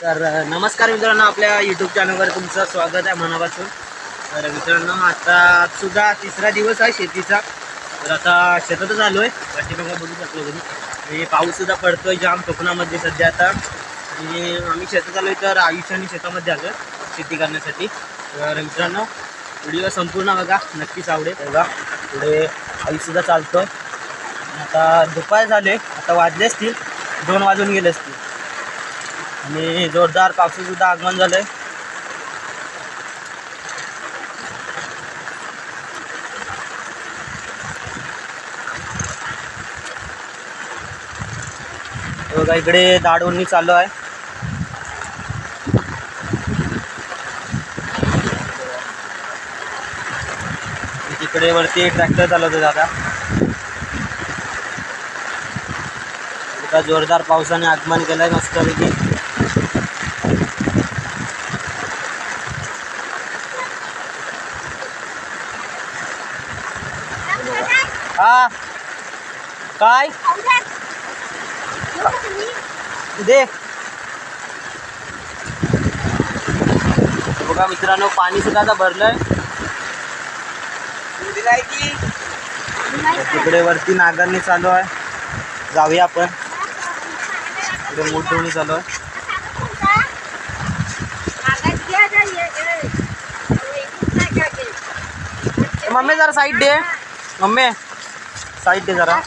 तर नमस्कार मित्रांनो आपल्या यूट्यूब चॅनलवर तुमचं स्वागत आहे मनापासून. तर मित्रांनो आता सुद्धा तिसरा दिवस आहे शेतीचा. तर आता शेतातच आलो आहे पाठीमागा बघू शकलो तुम्ही. आणि पाऊससुद्धा पडतोय जाम कोकणामध्ये सध्या आता. आणि आम्ही शेतात आलो आहे तर आयुष्याने शेतामध्ये आलो शेती करण्यासाठी. तर मित्रांनो व्हिडिओ संपूर्ण बघा नक्कीच आवडेल. बघा पुढे आईसुद्धा चालतो आता दुपार झाले आता वाजले असतील दोन वाजून गेले असतील. आणि जोरदार पावसासुद्धा आगमन झालंय. आहे बघा इकडे दाडवणी चालू आहे. तिकडे वरती ट्रॅक्टर चालवतो दादा. आता जोरदार पावसाने आगमन केलंय मस्तपैकी. हा. काय? दे. बघा मित्रांनो पाणी सुद्धा आता भरलंय. तिकडे वरती नागरणी चालू आहे. जाऊया आपण. इकडे मोठवणी चालू आहे. मम्मी जरा साईड दे. मम्मी. दे जरा.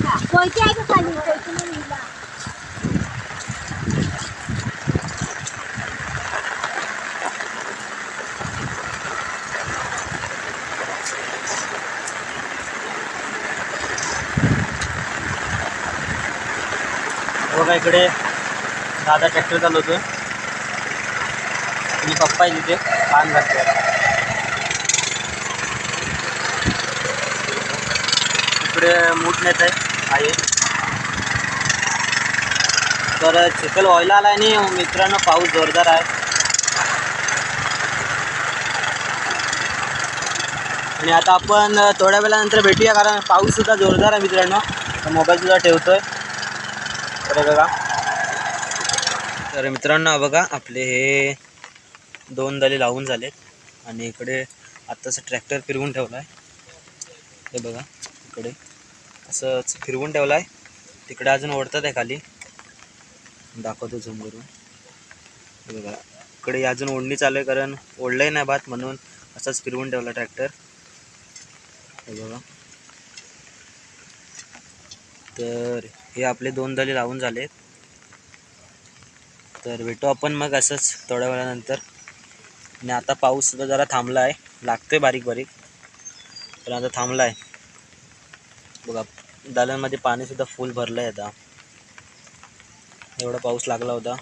बघा इकडे. दादा ट्रॅक्टर चालवतोय. आणि पप्पा आहे तिथे. पान घालतोय इकडे मूठ नेत आहे. आहे. तर चिखल व्हायला आला आणि मित्रांनो पाऊस जोरदार आहे. आणि आता आपण थोड्या वेळानंतर भेटूया कारण पाऊससुद्धा जोरदार आहे मित्रांनो. तर मोबाईल सुद्धा ठेवतोय. तर बघा. तर मित्रांनो बघा आपले हे दोन दले लावून झालेत. आणि इकडे आत्ताचं ट्रॅक्टर फिरवून ठेवला आहे हे बघा इकडे. असंच फिरवून ठेवला आहे तिकडे अजून ओढतात आहे खाली. दाखवतो झूम करून हे बघा इकडे अजून ओढणी चालू आहे कारण ओढलंही नाही भात म्हणून असंच फिरवून ठेवला ट्रॅक्टर हे बघा. तर हे आपले दोन दले लावून झालेत. तर भेटू आपण मग असंच थोड्या वेळानंतर. आणि आता पाऊस सुद्धा जरा थांबला आहे लागतोय बारीक बारीक. पण आता थांबला आहे बघा दालांमध्ये पाणी सुद्धा फुल भरलं आहे आता. एवढा पाऊस लागला होता.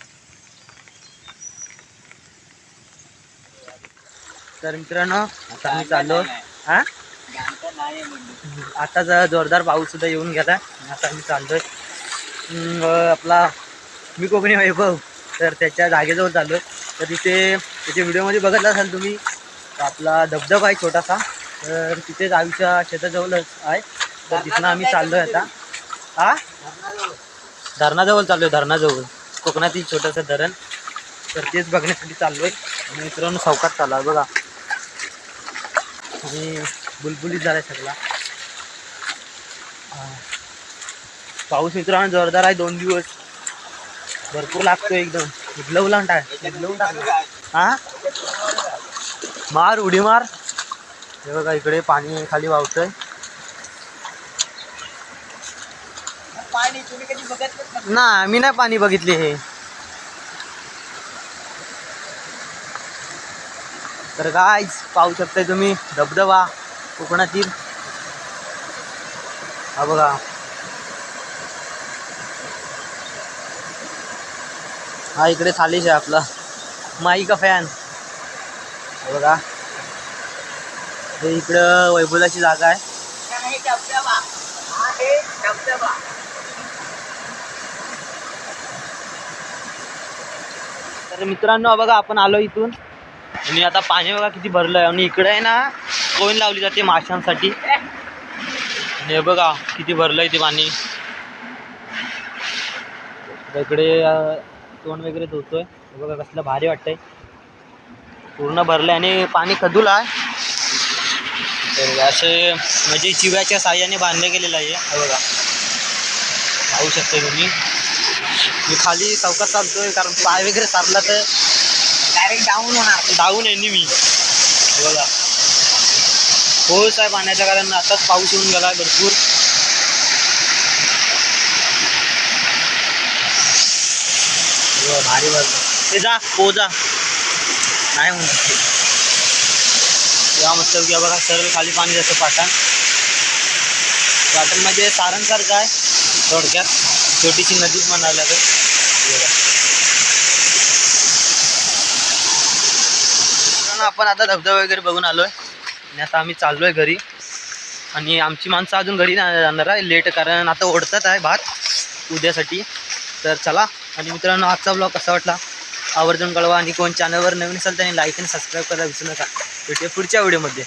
तर मित्रांनो आता आम्ही चाललो. आता जरा जोरदार पाऊस सुद्धा येऊन गेला. आता आम्ही चाललोय. आपला मी कोकणी वैभव. तर त्याच्या जागेजवळ चाललोय. तर तिथे त्याच्या व्हिडिओमध्ये बघितला असाल तुम्ही आपला धबधबा आहे छोटासा. तर तिथेच आयुष्या शेताजवळच आहे. तर तिथनं आम्ही चाललोय आता. हा धरणाजवळ चाललोय धरणाजवळ. कोकणातील छोटंसं धरण. तर तेच बघण्यासाठी चाललोय. आणि मित्रांनो चौकात चालला बघा. आणि बुलबुलीत झालाय सगळा. पाऊस मित्रांनो जोरदार आहे दोन दिवस. भरपूर लागतोय एकदम. उडलवला टाक. उडलवून टाकला हा मार उडी मार. हे बघा इकडे पाणी खाली वावतंय ना मी नाही पाणी बघितले हे. तर काय पाहू शकताय तुम्ही धबधबा कोकणातील. हा बघा. हा इकडे थालीच आहे आपला. माई का फॅन बघा. हे इकडं वैभवलाची जागा आहे. तर मित्रांनो बघा आपण आलो इथून. आणि आता पाणी बघा किती भरलंय. आणि इकडे आहे ना कोण लावली जाते माशांसाठी? आणि हे बघा किती भरलंय ते पाणी. इकडे तोंड वगैरे धुतोय. बघा कसलं भारी वाटतंय. पूर्ण भरलंय आणि पाणी खदूला आहे. तर असे म्हणजे चिव्याच्या साह्याने बांधलं गेलेलं आहे. बघा. पाहू शकता तुम्ही. मी खाली चौकात चालतोय कारण पाय वगैरे सारला तर डायरेक्ट डाऊन होणार. डाऊन आहे मी हे बघा. पाऊस आहे पाण्याच्या कारण आताच पाऊस येऊन गेला भरपूर. हे भारी भरलं ते जा पो जा. नाही म्हणत तेव्हा मस्त की बघा सरळ खाली पाणी जातं पाटण पाटण म्हणजे सारंगसारखं आहे. थोडक्यात. छोटीशी नदीच म्हणायला तर आपण आता धबधबा वगैरे बघून आलोय. आणि आता आम्ही चाललोय घरी. आणि आमची माणसं अजून घरी नाही जाणार आहे लेट कारण आता ओढतात आहे भात उद्यासाठी. तर चला. आणि मित्रांनो आजचा ब्लॉग कसा वाटला? आवर्जून कळवा. आणि कोण चॅनलवर नवीन असेल त्यांनी लाईक आणि सबस्क्राईब करायला विसरू नका. भेटूया पुढच्या व्हिडिओमध्ये